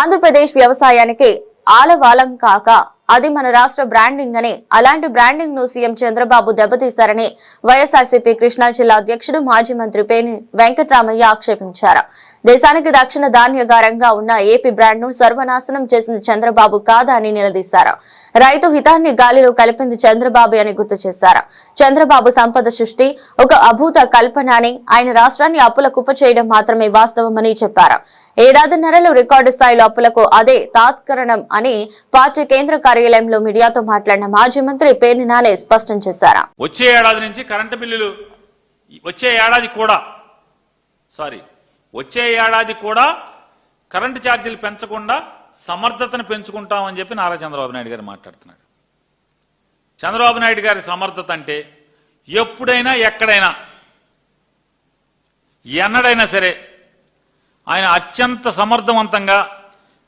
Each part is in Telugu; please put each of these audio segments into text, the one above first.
ఆంధ్రప్రదేశ్ వ్యవసాయానికి ఆలవాలం కాక అది మన రాష్ట్ర బ్రాండింగ్ అని. అలాంటి బ్రాండింగ్ను సీఎం చంద్రబాబు దెబ్బతీశారని వైఎస్ఆర్సీపీ కృష్ణా జిల్లా అధ్యక్షుడు మాజీ మంత్రి పేని వెంకట్రామయ్య ఆక్షేపించారు. దేశానికి దక్షిణ ధాన్యగారంగా ఉన్న ఏపీ బ్రాండ్ను సర్వనాశనం చేసింది చంద్రబాబు కాదా అని నిలదీశారు. రైతు హితాన్ని గాలిలో కలిపింది చంద్రబాబు అని గుర్తు చేశారు. చంద్రబాబు సంపద సృష్టి ఒక అభూత కల్పన అని ఆయన రాష్ట్రాన్ని అప్పుల కుప్ప చేయడం మాత్రమే వాస్తవమని చెప్పారు. ఏడాదిన్నరలో రికార్డు స్థాయిలో అప్పులకు అదే తాత్కరణం అని పార్టీ కేంద్ర కార్యాలయంలో మీడియాతో మాట్లాడిన మాజీ మంత్రి పేర్ని నానే స్పష్టం చేశారు. వచ్చే ఏడాది నుంచి కరెంటు బిల్లులు వచ్చే ఏడాది కూడా సారీ వచ్చే ఏడాది కూడా కరెంటు ఛార్జీలు పెంచకుండా సమర్థతను పెంచుకుంటామని చెప్పి నారా చంద్రబాబు నాయుడు గారు మాట్లాడుతున్నాడు చంద్రబాబు నాయుడు గారి సమర్థత అంటే ఎప్పుడైనా ఎక్కడైనా ఎన్నడైనా సరే ఆయన అత్యంత సమర్థవంతంగా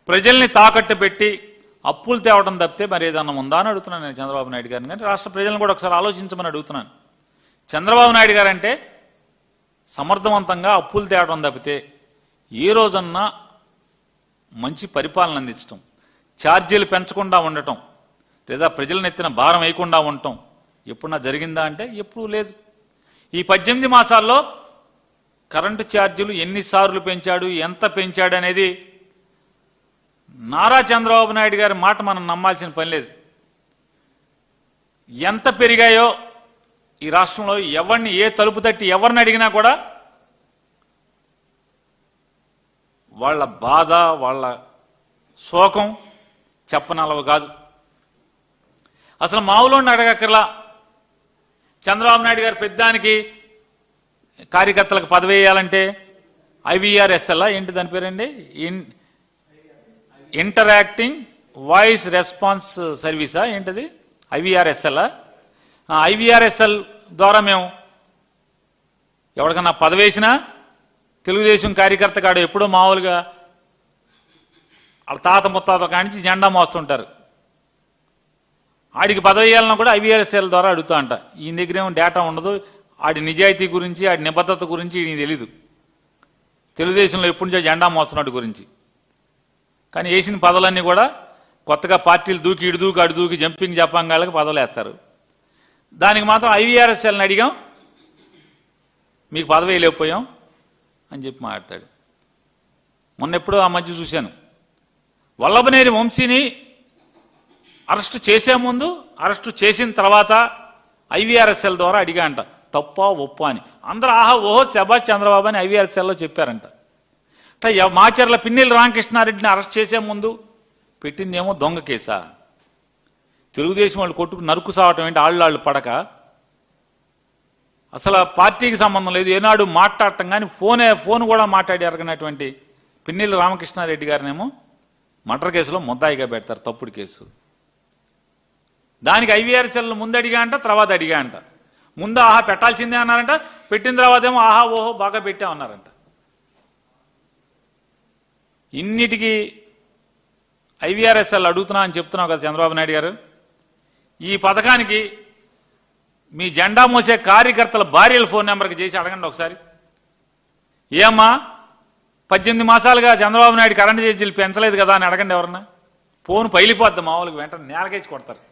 ప్రజల్ని తాకట్టు పెట్టి అప్పులు తేవడం తప్పితే మరి ఏదన్నా ఉందా అని అడుగుతున్నాను నేను చంద్రబాబు నాయుడు గారిని. కానీ రాష్ట్ర ప్రజలను కూడా ఒకసారి ఆలోచించమని అడుగుతున్నాను. చంద్రబాబు నాయుడు గారంటే సమర్థవంతంగా అప్పులు తేవడం తప్పితే ఏ రోజన్నా మంచి పరిపాలన అందించటం ఛార్జీలు పెంచకుండా ఉండటం లేదా ప్రజలను ఎత్తిన భారం వేయకుండా ఉండటం ఎప్పుడన్నా జరిగిందా అంటే ఎప్పుడూ లేదు. ఈ పద్దెనిమిది మాసాల్లో కరెంటు ఛార్జీలు ఎన్నిసార్లు పెంచాడు ఎంత పెంచాడు అనేది నారా చంద్రబాబు నాయుడు గారి మాట మనం నమ్మాల్సిన పని లేదు. ఎంత పెరిగాయో ఈ రాష్ట్రంలో ఎవరిని ఏ తలుపు తట్టి ఎవరిని అడిగినా కూడా వాళ్ళ బాధ వాళ్ళ శోకం చెప్పనలవు కాదు. అసలు మావులోని అడగక్కర్లా. చంద్రబాబు నాయుడు గారి పెద్దానికి కార్యకర్తలకు పదవి వేయాలంటే ఐవీఆర్ఎస్ఎల్ ఏంటి దాని పేరండి? ఇన్ ఇంటరాక్టింగ్ వాయిస్ రెస్పాన్స్ సర్వీసా ఏంటది? ఐవీఆర్ఎస్ఎల్ ఐవీఆర్ఎస్ఎల్ ద్వారా మేము ఎవరికన్నా పదవేసినా తెలుగుదేశం కార్యకర్త కాడు ఎప్పుడో మామూలుగా వాళ్ళ తాత ముత్తాత కానించి జెండా మోస్తుంటారు. ఆడికి పదవేయాలన్నా కూడా ఐవీఆర్ఎస్ఎల్ ద్వారా అడుగుతా అంట. ఈయన దగ్గర ఏమో డేటా ఉండదు. ఆడి నిజాయితీ గురించి ఆడి నిబద్ధత గురించి ఈయన తెలీదు. తెలుగుదేశంలో ఎప్పటి నుంచో జెండా మోస్తున్నాడు గురించి. కానీ వేసిన పదవులన్నీ కూడా కొత్తగా పార్టీలు దూకి ఇడు దూకి అడు దూకి జంపింగ్ జపాంగాళ్ళకి పదవులు వేస్తారు దానికి మాత్రం ఐవీఆర్ఎస్ఎల్ని అడిగాం. మీకు పదవి లేకపోయాం అని చెప్పి మాట్లాడతాడు మొన్న ఎప్పుడో ఆ మధ్య చూశాను. వల్లభనేరి వంశీని అరెస్టు చేసే ముందు అరెస్టు చేసిన తర్వాత ఐవీఆర్ఎస్ఎల్ ద్వారా అడిగా అంట తప్ప ఒప్ప అని. అందరూ ఆహా ఓహో శభాష్ చంద్రబాబు అని ఐవీఆర్ఎస్ఎల్లో చెప్పారంట. మాచర్ల పిన్నెల్లి రామకృష్ణారెడ్డిని అరెస్ట్ చేసే ముందు పెట్టిందేమో దొంగ కేసా? తెలుగుదేశం వాళ్ళు కొట్టుకు నరుకు సావటం ఏంటి? ఆళ్ళు పడక. అసలు పార్టీకి సంబంధం లేదు. ఏనాడు మాట్లాడటం కానీ ఫోనే ఫోన్ కూడా మాట్లాడి అరగనటువంటి పిన్నెల్లి రామకృష్ణారెడ్డి గారినేమో మర్డర్ కేసులో ముద్దాయిగా పెడతారు తప్పుడు కేసు. దానికి ఐవీఆర్సెల్ ముందు అడిగా అంట తర్వాత అడిగా అంట. ముందు ఆహా పెట్టాల్సిందే అన్నారంట పెట్టిన తర్వాత ఏమో ఆహా ఓహో బాగా పెట్టా అన్నారంట ఇన్నిటికీ ఐవీఆర్ఎస్ఎల్ అడుగుతున్నా అని చెప్తున్నావు కదా చంద్రబాబు నాయుడు గారు. ఈ పథకానికి మీ జెండా మోసే కార్యకర్తల భార్యల ఫోన్ నెంబర్కి చేసి అడగండి ఒకసారి. ఏమ్మా పద్దెనిమిది మాసాలుగా చంద్రబాబు నాయుడు కరెంటు ఛార్జీలు పెంచలేదు కదా అని అడగండి ఎవరన్నా. ఫోన్ పైలిపోద్ది మామూలుగా వెంటనే నేలకేసి కొడతారు.